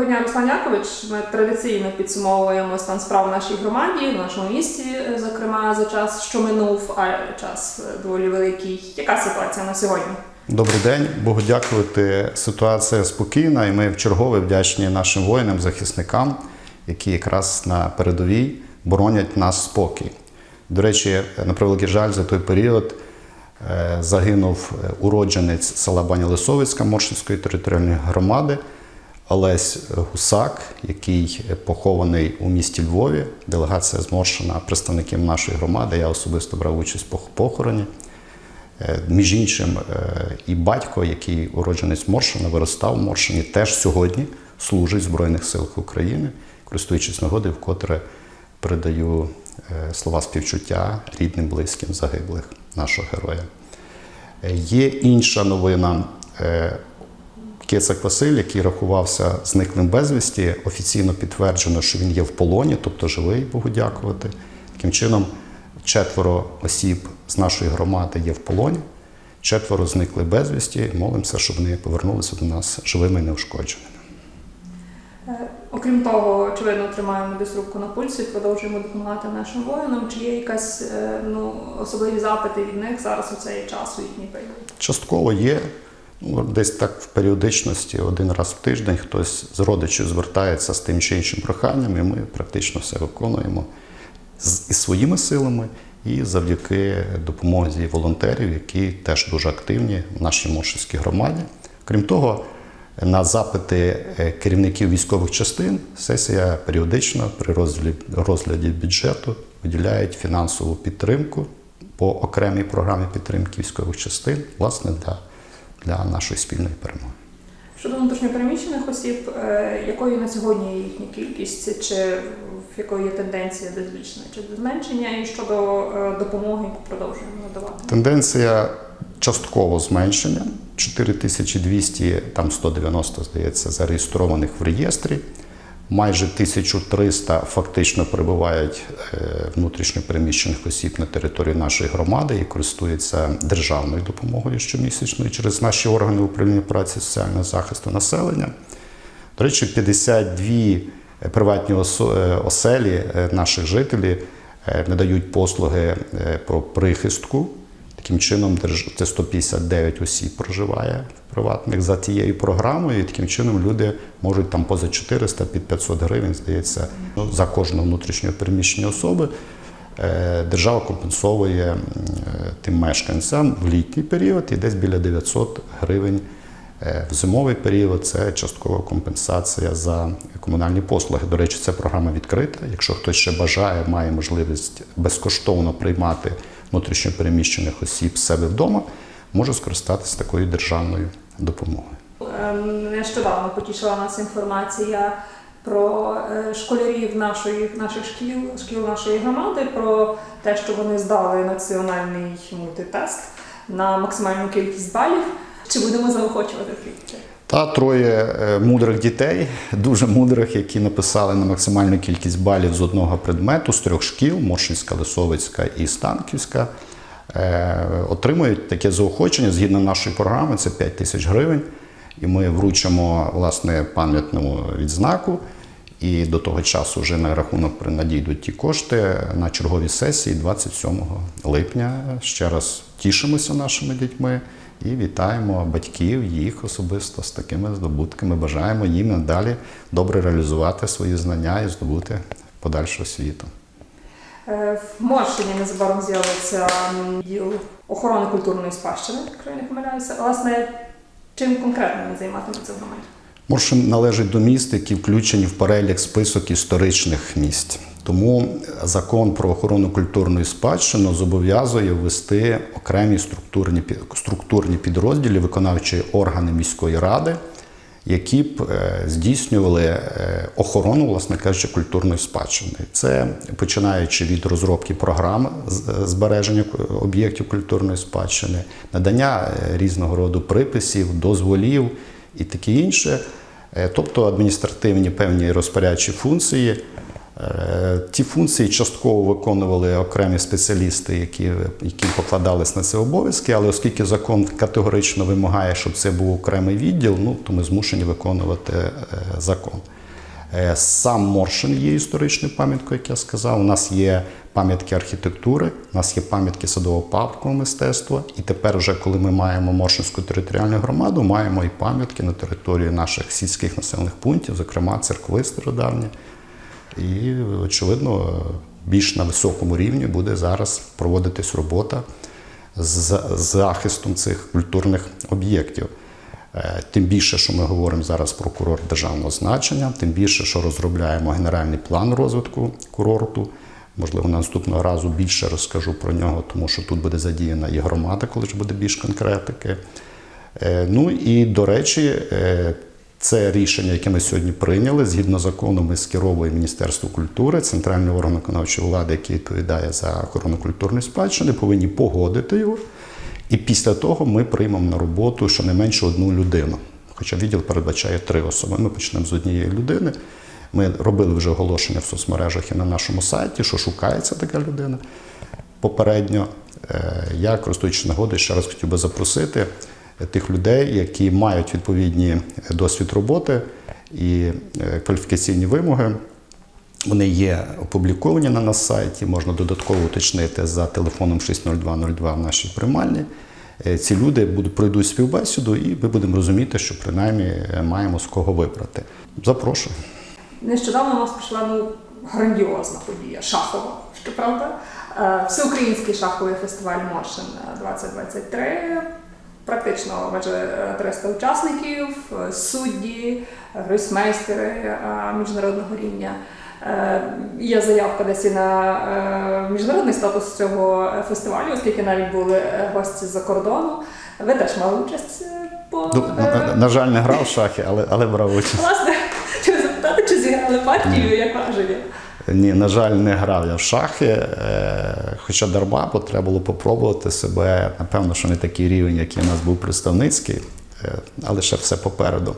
Доброго дня, Руслан Якович. Ми традиційно підсумовуємо стан справ в нашій громаді, в нашому місті, е, зокрема за час, що минув, а час е, доволі великий. Яка ситуація на сьогодні? Добрий день, Богу дякувати. Ситуація спокійна, і ми вчергове вдячні нашим воїнам, захисникам, які якраз на передовій боронять наш спокій. До речі, на превеликий жаль, за той період е, загинув уродженець села Баня Лисовицька Моршинської територіальної громади Олесь Гусак, який похований у місті Львові. Делегація зморшена представників нашої громади. Я особисто брав участь в похороні. Е, Між іншим, е, і батько, який уродженець Моршина, виростав в Моршині, теж сьогодні служить в Збройних силах України, користуючись нагодою, вкотре передаю е, слова співчуття рідним, близьким загиблих нашого героя. Є інша новина. Кицак Василь, який рахувався зниклим безвісті, офіційно підтверджено, що він є в полоні, тобто живий, Богу дякувати. Таким чином, четверо осіб з нашої громади є в полоні, четверо зникли безвісті. Молимося, щоб вони повернулися до нас живими і неушкодженими. Е, Окрім того, очевидно, тримаємо десь руку на пульсі, продовжуємо допомагати нашим воїнам. Чи є якась е, ну, особливі запити від них зараз у цей час, у їхній період? Частково є, десь так в періодичності, один раз в тиждень хтось з родичів звертається з тим чи іншим проханням, і ми практично все виконуємо з, із своїми силами і завдяки допомозі волонтерів, які теж дуже активні в нашій Моршинській громаді. Крім того, на запити е, керівників військових частин сесія періодично при розгляді, бюджету виділяє фінансову підтримку по окремій програмі підтримки військових частин, власне, для, для нашої спільної перемоги. Щодо внутрішньопереміщених осіб, е, якою на сьогодні є їхня кількість, чи в якої є тенденція до збільшення чи до зменшення, і щодо е, допомоги, продовжуємо надавати? Тенденція частково зменшення. 4200, там 190, здається, зареєстрованих в реєстрі. Майже 1300 фактично перебувають е, внутрішньо переміщених осіб на території нашої громади і користуються державною допомогою щомісячною через наші органи управління праці соціального захисту населення. До речі, 52 приватні осо- е, оселі е, наших жителів е, надають послуги е, про прихистку. Таким чином, це 159 осіб проживає приватних за тією програмою. І таким чином люди можуть там поза 400 під 500 гривень, здається, ну, за кожного внутрішнього переміщення особи. Е, Держава компенсовує е, тим мешканцям в літній період і десь біля 900 гривень Е, В зимовий період це часткова компенсація за комунальні послуги. До речі, ця програма відкрита. Якщо хтось ще бажає, має можливість безкоштовно приймати внутрішньопереміщених осіб себе вдома, може скористатися такою державною допомогою. Нещодавно потішила нас інформація про е, школярів нашої, наших шкіл, шкіл нашої громади, про те, що вони здали національний мультитест на максимальну кількість балів. Чи будемо заохочувати таких? Та троє е, мудрих дітей, дуже мудрих, які написали на максимальну кількість балів з одного предмету з трьох шкіл Моршинська, Лисовицька і Станківська. е, Отримують таке заохочення згідно нашої програми, це 5 тисяч гривень. І ми вручимо власне пам'ятну відзнаку. І до того часу вже на рахунок надійдуть ті кошти на черговій сесії 27 липня. Ще раз тішимося нашими дітьми і вітаємо батьків, їх особисто з такими здобутками. Бажаємо їм надалі добре реалізувати свої знання і здобути подальшу освіту. Е, В Моршині незабаром з'явиться охорони культурної спадщини, якщо я не помиляюся. Власне, чим конкретно він займатиметься в громаді? Моршин належить до міст, які включені в перелік список історичних місць. Тому закон про охорону культурної спадщини зобов'язує ввести окремі структурні, структурні підрозділі виконавчої органи міської ради, які б е, здійснювали е, охорону, власне кажучи, культурної спадщини. Це починаючи від розробки програм збереження об'єктів культурної спадщини, надання е, різного роду приписів, дозволів і таке інше. Тобто адміністративні певні розпорядчі функції Ті функції частково виконували окремі спеціалісти, які, які покладались на це обов'язки, але оскільки закон категорично вимагає, щоб це був окремий відділ, ну, то ми змушені виконувати е, закон. Е, Сам Моршин є історичною пам'яткою, як я сказав. У нас є пам'ятки архітектури, у нас є пам'ятки садово-паркового мистецтва. І тепер, вже коли ми маємо Моршинську територіальну громаду, маємо і пам'ятки на території наших сільських населених пунктів, зокрема церкви стародавні. І, очевидно, більш на високому рівні буде зараз проводитись робота з захистом цих культурних об'єктів. Е, Тим більше, що ми говоримо зараз про курорт державного значення, тим більше, що розробляємо генеральний план розвитку курорту. Можливо, наступного разу більше розкажу про нього, тому що тут буде задіяна і громада, коли ж буде більш конкретики. Е, Ну і до речі, е, це рішення, яке ми сьогодні прийняли, згідно закону, ми скеровуємо Міністерство культури, центральний орган виконавчої влади, який відповідає за охорону культурної спадщини, повинні погодити його. І після того ми приймемо на роботу щонайменше одну людину. Хоча відділ передбачає три особи. Ми почнемо з однієї людини. Ми робили вже оголошення в соцмережах і на нашому сайті, що шукається така людина. Попередньо Е, я, користуючись нагодою, ще раз хотів би запросити тих людей, які мають відповідні досвід роботи і е, кваліфікаційні вимоги. Вони є опубліковані на нас сайті, можна додатково уточнити за телефоном 60202 в нашій приймальні. Е, Ці люди будуть пройдуть співбесіду, і ми будемо розуміти, що принаймні е, маємо з кого вибрати. Запрошую. Нещодавно у нас прийшла ну, грандіозна подія, шахова, щоправда. Е, Всеукраїнський шаховий фестиваль Моршин 2023. Практично майже е, 300 учасників, судді, гросмейстери е, міжнародного рівня. Е, Є заявка десь і на е, міжнародний статус цього фестивалю, оскільки навіть були гості з-за кордону. Ви теж мали участь по Ну, на, на- жаль, не грав в шахи, але, але брав участь. власне. Чи запитати, чи зіграли партію, як враження? Ні, на жаль, не грав я в шахи, е, хоча дарма, бо треба було попробувати себе. Напевно, що не такий рівень, який у нас був представницький, е, але ще все попереду.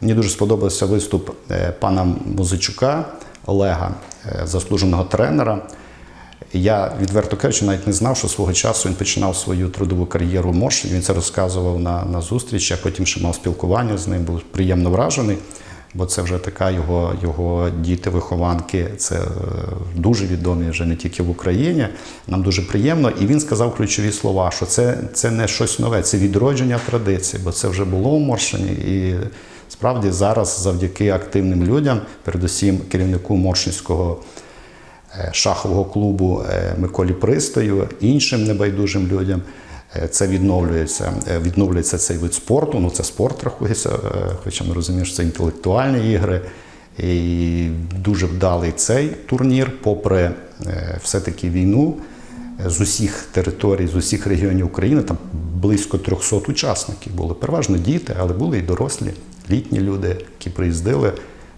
Мені дуже сподобався виступ е, пана Музичука Олега, заслуженого тренера. Я відверто кажучи, навіть не знав, що свого часу він починав свою трудову кар'єру в Морші. Він це розказував на, на зустрічі, а потім ще мав спілкування з ним, був приємно вражений, бо це вже така його, його діти, вихованки. Це е, дуже відомі вже не тільки в Україні. Нам дуже приємно. І він сказав ключові слова, що це, це не щось нове, це відродження традицій, бо це вже було в Моршині. І справді зараз, завдяки активним людям, передусім керівнику Моршинського е, шахового клубу е, Миколі Пристою, іншим небайдужим людям. Е, Це відновлюється, е, відновлюється цей вид спорту. Ну це спорт рахується, е, хоча ми розуміємо, що це інтелектуальні ігри. І дуже вдалий цей турнір, попри все-таки війну з усіх територій, з усіх регіонів України. Там близько 300 учасників були. Переважно діти, але були і дорослі, літні люди, які приїздили.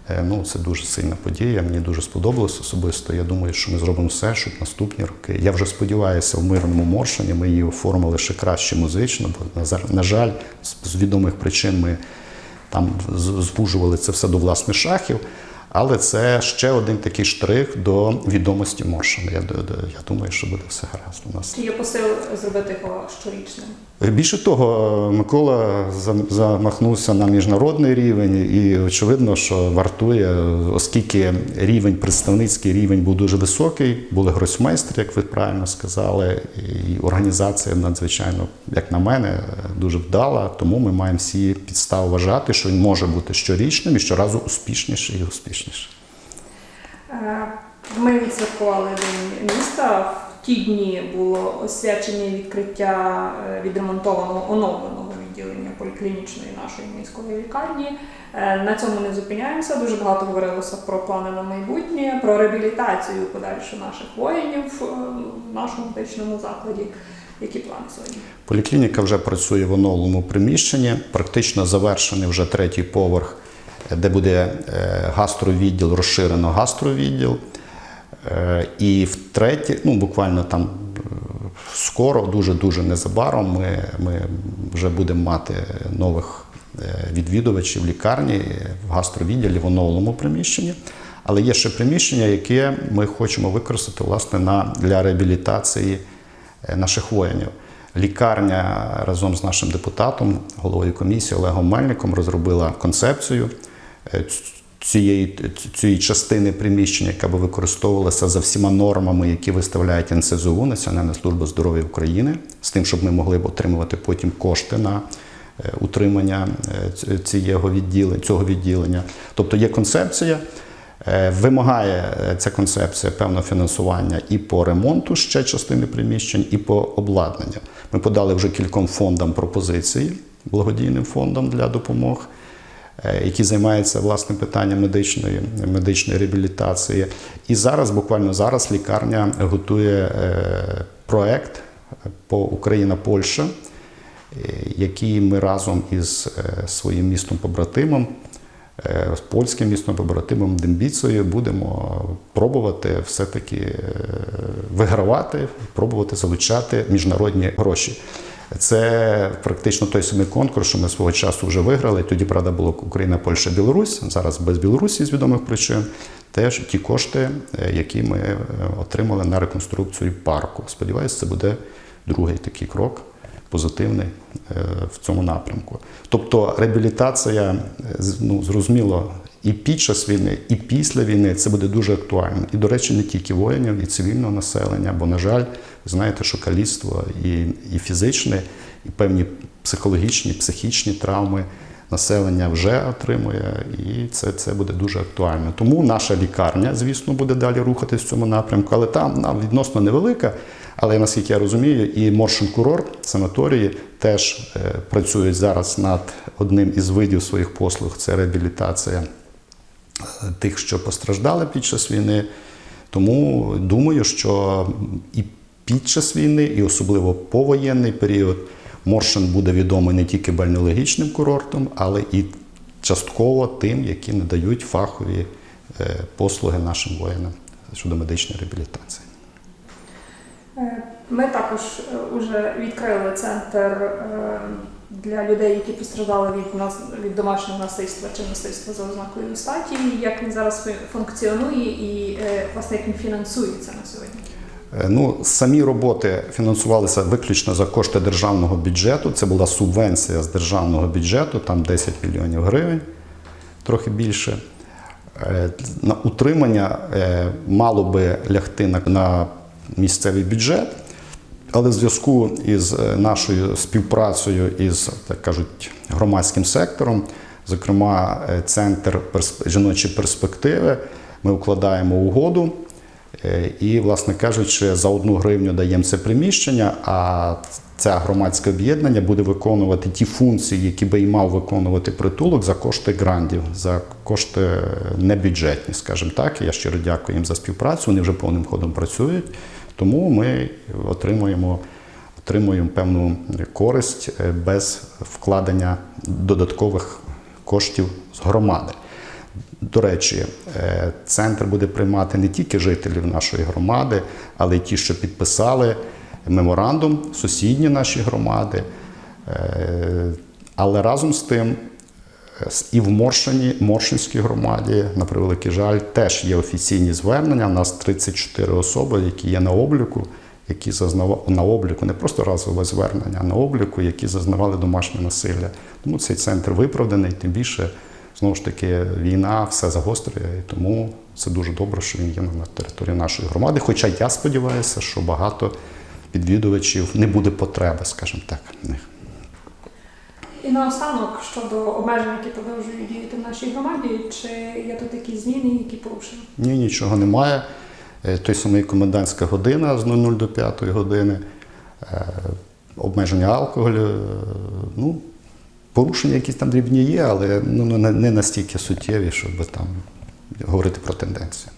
Е, Ну, це дуже сильна подія. Мені дуже сподобалось особисто. Я думаю, що ми зробимо все, щоб наступні роки. Я вже сподіваюся, в мирному Моршині ми її оформили ще краще музично, бо на жаль, з- відомих причин ми там звужували це все до власних шахів. Але це ще один такий штрих до відомості Моршина. Я, я думаю, що буде все гаразд у нас. Є посил зробити його щорічним? Більше того, Микола замахнувся на міжнародний рівень, і очевидно, що вартує, оскільки рівень, представницький рівень був дуже високий, були гросмейстри, як ви правильно сказали, і організація надзвичайно, як на мене, дуже вдала. Тому ми маємо всі підстави вважати, що він може бути щорічним і щоразу успішніший і успішніший. Е, Ми відсвяткували День міста. В ті дні було освячення відкриття е, відремонтованого оновленого відділення поліклінічної нашої міської лікарні. Е, На цьому не зупиняємося. Дуже багато говорилося про плани на майбутнє, про реабілітацію подальшу наших воїнів е, в нашому медичному закладі. Які плани сьогодні? Поліклініка вже працює в оновленому приміщенні, практично завершений вже третій поверх, де буде е, гастровідділ, розширено гастровідділ. Е, І втретє, ну буквально там е, скоро, дуже-дуже незабаром, ми, ми вже будемо мати нових відвідувачів лікарні в гастровідділі в оновленому приміщенні. Але є ще приміщення, яке ми хочемо використати власне на, для реабілітації наших воїнів. Лікарня разом з нашим депутатом, головою комісії Олегом Мельником, розробила концепцію цієї, цієї частини приміщення, яка би використовувалася за всіма нормами, які виставляють НСЗУ, Національна служба здоров'я України, з тим, щоб ми могли б отримувати потім кошти на е, утримання е, цього відділення, цього відділення. Тобто є концепція. Е, Вимагає е, ця концепція певного фінансування і по ремонту ще частини приміщень, і по обладнанню. Ми подали вже кільком фондам пропозиції, благодійним фондам для допомог, е, які займаються власне питанням медичної, медичної реабілітації. І зараз, буквально зараз, лікарня готує е, проект по Україна-Польща, е, який ми разом із е, своїм містом побратимом е, з польським містом побратимом Дембіцею будемо пробувати все-таки е, вигравати, пробувати залучати міжнародні гроші. Це практично той самий конкурс, що ми свого часу вже виграли. Тоді, правда, було Україна, Польща, Білорусь. Зараз без Білорусі з відомих причин. Теж ті кошти, е, які ми е, отримали на реконструкцію парку. Сподіваюся, це буде другий такий крок позитивний е, в цьому напрямку. Тобто реабілітація, ну, зрозуміло, і під час війни, і після війни це буде дуже актуально. І, до речі, не тільки воїнів, і цивільного населення, бо, на жаль, ви знаєте, що каліцтво і, і фізичне, і певні психологічні, психічні травми населення вже отримує, і це, це буде дуже актуально. Тому наша лікарня, звісно, буде далі рухатись в цьому напрямку, але там вона відносно невелика. Але наскільки я розумію, і Моршин курорт, санаторії теж е, працюють зараз над одним із видів своїх послуг це реабілітація тих, що постраждали під час війни. Тому думаю, що і під час війни, і особливо повоєнний період, Моршин буде відомий не тільки бальнеологічним курортом, але і частково тим, які надають фахові е, послуги нашим воїнам щодо медичної реабілітації. Е, Ми також вже відкрили центр е, для людей, які постраждали від нас від домашнього насильства чи насильства за ознакою статі. Як він зараз функціонує і е, власне як він фінансується на сьогодні? Е, Ну, самі роботи фінансувалися виключно за кошти державного бюджету. Це була субвенція з державного бюджету, там 10 мільйонів гривень, трохи більше. Е, На утримання мало би лягти на місцевий бюджет, але в зв'язку із е, нашою співпрацею із, так кажуть, громадським сектором, зокрема, е, центр жіночі перспективи, ми укладаємо угоду. Е, І, власне кажучи, за одну гривню даємо це приміщення, а це громадське об'єднання буде виконувати ті функції, які би і мав виконувати притулок за кошти грантів, за кошти небюджетні, скажімо так. Я щиро дякую їм за співпрацю. Вони вже повним ходом працюють. Тому ми отримуємо, отримуємо певну користь е, без вкладення додаткових коштів з громади. До речі, е, центр буде приймати не тільки жителів нашої громади, але й ті, що підписали меморандум, сусідні наші громади. Е, Але разом з тим, і в Моршині, Моршинській громаді, на превеликий жаль, теж є офіційні звернення. У нас 34 особи, які є на обліку, які зазнавали на обліку, не просто разове звернення, а на обліку, які зазнавали домашнє насилля. Тому цей центр виправданий, тим більше. Знову ж таки, війна все загострює, і тому це дуже добре, що він є на території нашої громади. Хоча я сподіваюся, що багато відвідувачів не буде потреби, скажімо так, в них. І наостанок щодо обмежень, які продовжують діяти в нашій громаді, чи є тут якісь зміни, які порушені? Ні, нічого немає. Е, Той самий комендантська година з 00 до 5 години, е, обмеження алкоголю. е, Ну, порушення якісь там дрібні є, але ну, не настільки суттєві, щоб там говорити про тенденцію.